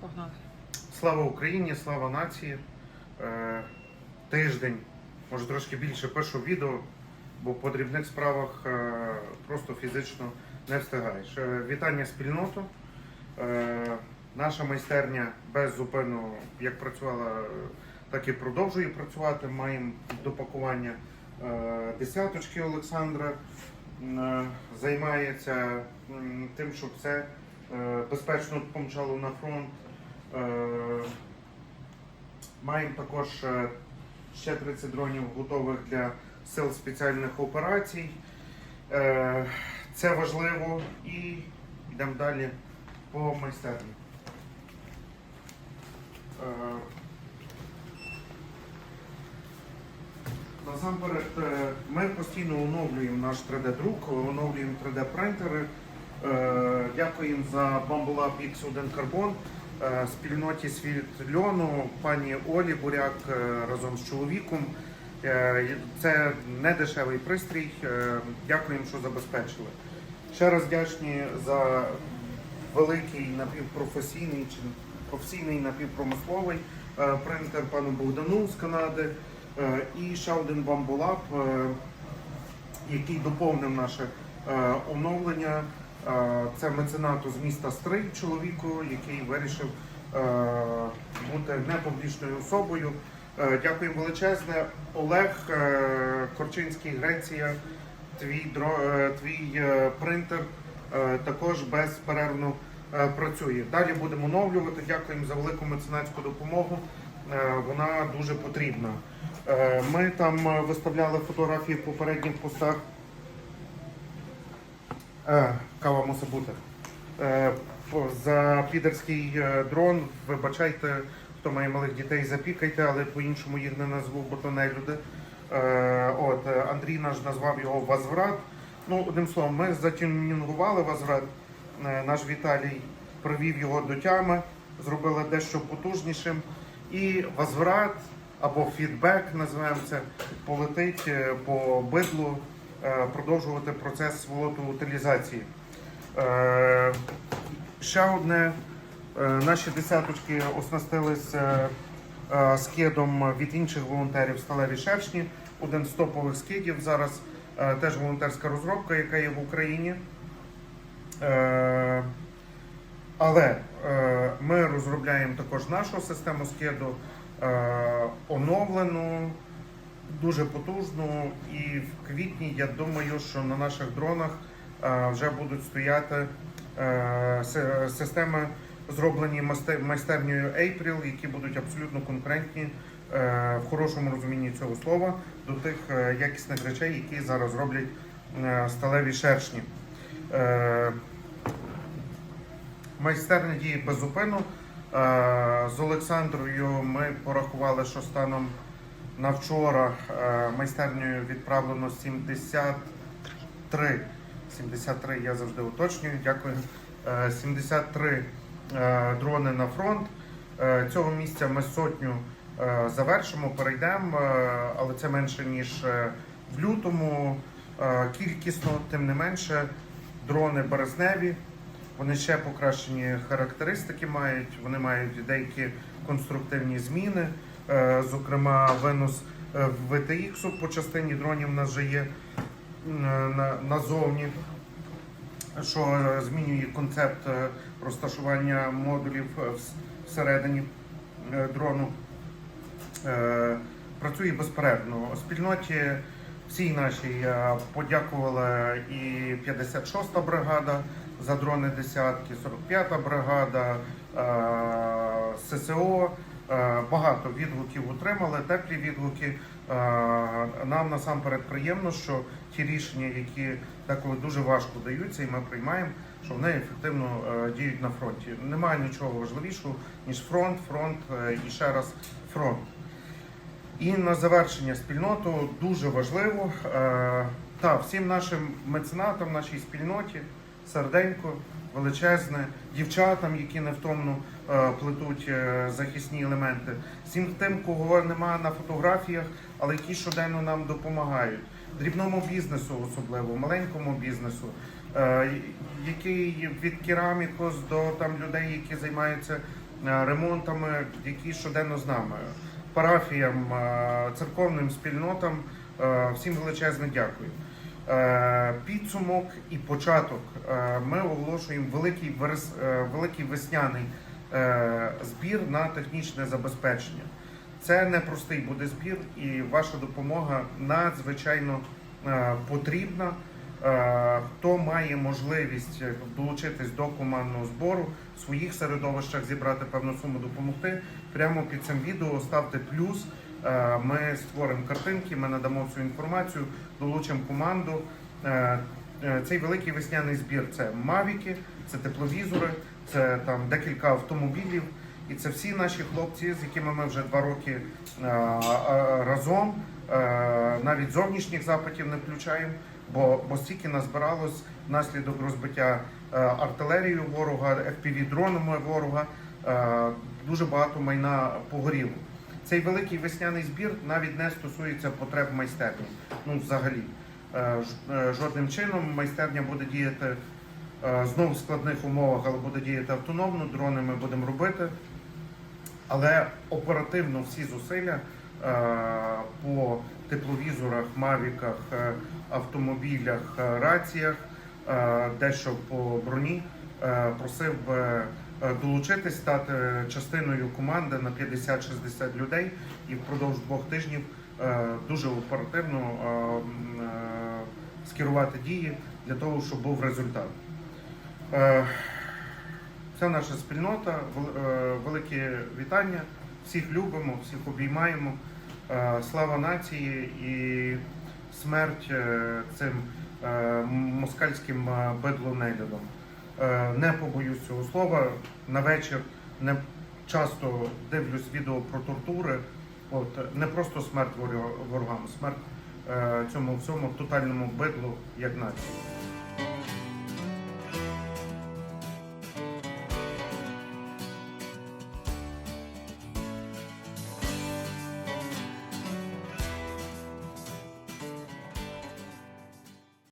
Погнали. Слава Україні, слава нації. Е, тиждень, може трошки більше пишу відео, бо по дрібних справах е, просто фізично не встигаєш. Е, вітання спільноту. Е, наша майстерня без зупину як працювала, так і продовжує працювати. Маємо до пакування е, десяточки Олександра. Е, Займається тим, щоб все е, безпечно помчало на фронт. Е, Маємо також е, ще 30 дронів готових для сил спеціальних операцій. Е, Це важливо і йдемо далі по майстерні. Насамперед, ми постійно оновлюємо наш 3D-друк, оновлюємо 3D-принтери. Е, Дякуємо за Bambolab X1 Carbon спільноті світ льону, пані Олі Буряк е, разом з чоловіком. Е, Це не дешевий пристрій. Е, Дякуємо, що забезпечили. Ще раз вдячні за великий напівпрофесійний чи професійний напівпромисловий е, принтер пану Богдану з Канади. Е, І ще один бамбулап, який доповнив наше е, оновлення. Це меценату з міста Стрий, чоловіку, який вирішив е, бути непублічною особою. Е, Дякуємо величезне. Олег е, Корчинський, Греція, твій, дро- твій принтер також безперервно працює. Далі будемо оновлювати. Дякуємо за велику меценатську допомогу. Вона дуже потрібна. Ми там виставляли фотографії в попередніх постах. Е, Кава мусить бути. Е, За підерський е, дрон, вибачайте, хто має малих дітей, запікайте, але по-іншому їх не назву, бо то не люди. От, Андрій наш назвав його Возврат. Ну, одним словом, ми затюнінгували Возврат. Наш Віталій привів його до тями, зробили дещо потужнішим. І возврат або фідбек, називаємо це, полетить по бидлу продовжувати процес сволоту утилізації. Е, Ще одне, е, наші десяточки оснастилися е, скидом від інших волонтерів сталеві шершні. Один з топових скидів зараз е, теж волонтерська розробка, яка є в Україні. Е, Але е, ми розробляємо також нашу систему скиду е, оновлену, дуже потужну. І в квітні я думаю, що на наших дронах е, вже будуть стояти е, системи, зроблені майстернею April, які будуть абсолютно конкурентні е, в хорошому розумінні цього слова до тих якісних речей, які зараз роблять сталеві шершні. Майстерня діє без зупину. З Олександрою ми порахували, що станом на вчора е, майстернею відправлено 73. 73 я завжди уточнюю. Дякую. Е, 73 е, дрони на фронт. Е, Цього місця ми сотню е, завершимо, перейдемо, е, але це менше ніж е, в лютому. Е, Кількісно, тим не менше, дрони березневі. Вони ще покращені характеристики мають. Вони мають деякі конструктивні зміни. Е, Зокрема, винос е, в VTX по частині дронів у нас вже є назовні, що е, змінює концепт е, розташування модулів е, всередині е, дрону. Е, Працює безперервно. Спільноті всій нашій е, подякувала і 56-та бригада за дрони десятки, 45-та бригада, е, ССО. Е, Багато відгуків отримали, теплі відгуки. Е, Нам насамперед приємно, що ті рішення, які деколи дуже важко даються, і ми приймаємо, що вони ефективно е, діють на фронті. Немає нічого важливішого, ніж фронт, фронт і ще раз фронт. І на завершення спільноту дуже важливо та всім нашим меценатам, нашій спільноті, серденько, величезне, дівчатам, які невтомно плетуть е, захисні елементи, всім тим, кого нема на фотографіях, але які щоденно нам допомагають. Дрібному бізнесу, особливо маленькому бізнесу, е, який від керамікос до там людей, які займаються е, ремонтами, які щоденно з нами, парафіям, е, церковним спільнотам. е, Всім величезне дякую. Е, Підсумок і початок. Е, Ми оголошуємо великий е, великий весняний е, збір на технічне забезпечення. Це непростий буде збір, і ваша допомога надзвичайно е, потрібна. Е, Хто має можливість е, долучитись до командного збору, в своїх середовищах зібрати певну суму, допомогти. Прямо під цим відео ставте плюс. Е, Ми створимо картинки, ми надамо всю інформацію, долучимо команду. Е, е, Цей великий весняний збір це мавіки, це тепловізори, це там декілька автомобілів. І це всі наші хлопці, з якими ми вже два роки е, е, разом. Е, навіть зовнішніх запитів не включаємо, бо, бо стільки назбиралось внаслідок розбиття артилерією ворога, fpv дронами ворога. Дуже багато майна погоріло. Цей великий весняний збір навіть не стосується потреб майстерні. Ну, взагалі, жодним чином майстерня буде діяти знову в складних умовах, але буде діяти автономно. Дрони ми будемо робити. Але оперативно всі зусилля е, по тепловізорах, мавіках, е, автомобілях, е, раціях, е, дещо по броні. е, Просив би е, долучитись, стати частиною команди на 50-60 людей і впродовж двох тижнів е, дуже оперативно е, е, скерувати дії для того, щоб був результат. Е, це наша спільнота. Е, Велике вітання. Всіх любимо, всіх обіймаємо. Е, Слава нації і смерть е, цим е, москальським е, бидлонелюдам. Е, Не побоюсь цього слова. На вечір не часто дивлюсь відео про тортури. От не просто смерть ворога- ворогам, смерть е, цьому всьому тотальному бидлу як нації.